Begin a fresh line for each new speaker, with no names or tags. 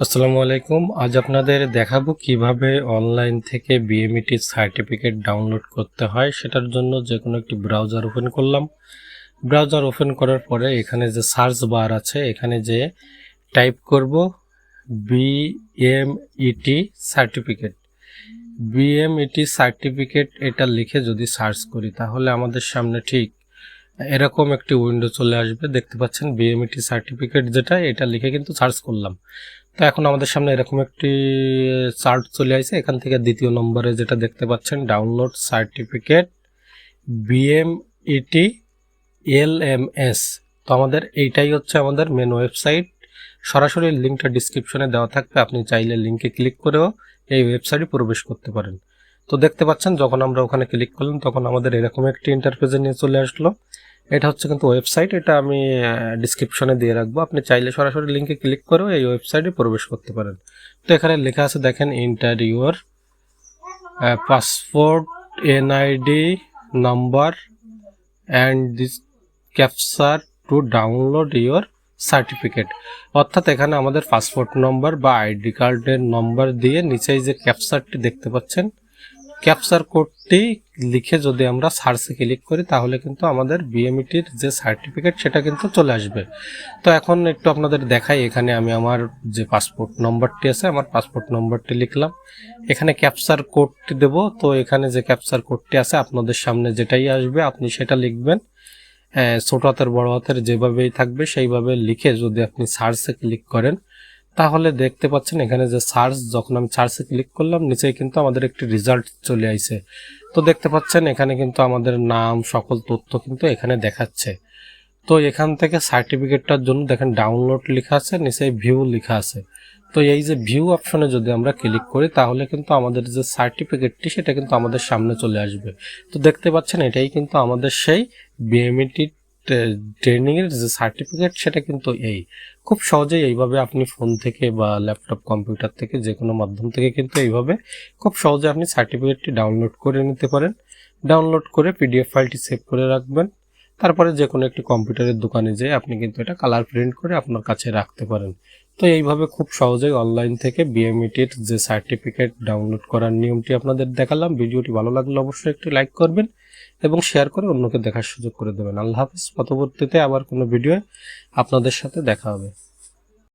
আসসালামু আলাইকুম। আজ আপনাদের দেখাবো কীভাবে অনলাইন থেকে বিএমইটি সার্টিফিকেট ডাউনলোড করতে হয়, সেটার জন্য যে কোনো একটি ব্রাউজার ওপেন করলাম। ব্রাউজার ওপেন করার পরে এখানে যে সার্চ বার আছে, এখানে যে টাইপ করব বিএমইটি সার্টিফিকেট। বিএমইটি সার্টিফিকেট এটা লিখে যদি সার্চ করি, তাহলে আমাদের সামনে ঠিক এরকম একটি উইন্ডো চলে আসবে, দেখতে পাচ্ছেন বিএমইটি সার্টিফিকেট যেটা, এটা লিখে কিন্তু সার্চ করলাম। তো এখন আমাদের সামনে এরকম একটি চার্ট চলে আসছে এখান থেকে দ্বিতীয় নম্বরে যেটা দেখতে পাচ্ছেন download certificate BMET L M S তো আমাদের এইটাই হচ্ছে আমাদের মেন ওয়েবসাইট সরাসরি লিঙ্কটা ডিসক্রিপশনে দেওয়া থাকবে, আপনি চাইলে লিঙ্কে ক্লিক করেও এই ওয়েবসাইটে প্রবেশ করতে পারেন। তো দেখতে পাচ্ছেন, যখন আমরা ওখানে ক্লিক করলাম, তখন আমাদের এরকম একটি ইন্টারফেসে নিয়ে চলে আসলো। এটা হচ্ছে কিন্তু ওয়েবসাইট এটা আমি ডিসক্রিপশনে দিয়ে রাখব। আপনি চাইলে সরাসরি লিঙ্কে ক্লিক করেও এই ওয়েবসাইটে প্রবেশ করতে পারেন। তো এখানে লেখা আছে, দেখেন enter your passport NID number and this captcha to download your certificate অর্থাৎ এখানে আমাদের পাসপোর্ট নম্বর বা আইডি কার্ডের নম্বর দিয়ে নিচেই যে ক্যাপচারটি দেখতে পাচ্ছেন ক্যাপচার কোডটি লিখে যদি আমরা সার্চে ক্লিক করি, তাহলে কিন্তু আমাদের বিএমইটির যে সার্টিফিকেট সেটা কিন্তু চলে আসবে। তো এখন একটু আপনাদের দেখাই, এখানে আমি আমার যে পাসপোর্ট নম্বরটি আছে, আমার পাসপোর্ট নম্বরটি লিখলাম। এখানে ক্যাপচার কোডটি দেব। তো এখানে যে ক্যাপচার কোডটি আছে, আপনাদের সামনে যেটাই আসবে, আপনি সেটা লিখবেন। ছোট হাতের, বড় হাতের যেভাবেই থাকবে, সেইভাবে লিখে যদি আপনি সার্চে ক্লিক করেন তাহলে দেখতে পাচ্ছেন এখানে যে সার্চ যখন আমি সার্চে ক্লিক করলাম, নিচেই কিন্তু আমাদের একটি রেজাল্ট চলে আইছে। তো দেখতে পাচ্ছেন এখানে কিন্তু আমাদের নাম, সকল তথ্য কিন্তু এখানে দেখাচ্ছে। তো এখান থেকে সার্টিফিকেটটার জন্য দেখেন ডাউনলোড লেখা আছে নিচে ভিউ লেখা আছে। তো এই যে ভিউ অপশনে যদি আমরা ক্লিক করি, তাহলে কিন্তু আমাদের যে সার্টিফিকেটটি সেটা কিন্তু আমাদের সামনে চলে আসবে। তো দেখতে পাচ্ছেন এটাই কিন্তু আমাদের সেই বিএমইটি ট্রেনিং এর যে সার্টিফিকেট সেটা কিন্তু এই, খুব সহজেই এইভাবে আপনি ফোন থেকে বা ল্যাপটপ কম্পিউটার থেকে যে কোনো মাধ্যম থেকে কিন্তু এইভাবে খুব সহজে আপনি সার্টিফিকেটটি ডাউনলোড করে নিতে পারেন। ডাউনলোড করে পিডিএফ ফাইলটি সেভ করে রাখবেন। তারপরে যে কোনো একটি কম্পিউটারের দোকানে যেয়ে আপনি কিন্তু এটা কালার প্রিন্ট করে আপনার কাছে রাখতে পারেন। তো এইভাবে খুব সহজেই অনলাইন থেকে বিএমইটির যে সার্টিফিকেট ডাউনলোড করার নিয়মটি আপনাদের দেখালাম। ভিডিওটি ভালো লাগলে অবশ্যই একটি লাইক করবেন এবং শেয়ার করে অন্যকে দেখার সুযোগ করে দেবেন। আল্লাহ হাফিজ। পরবর্তীতে আবার কোনো ভিডিও আপনাদের সাথে দেখা হবে।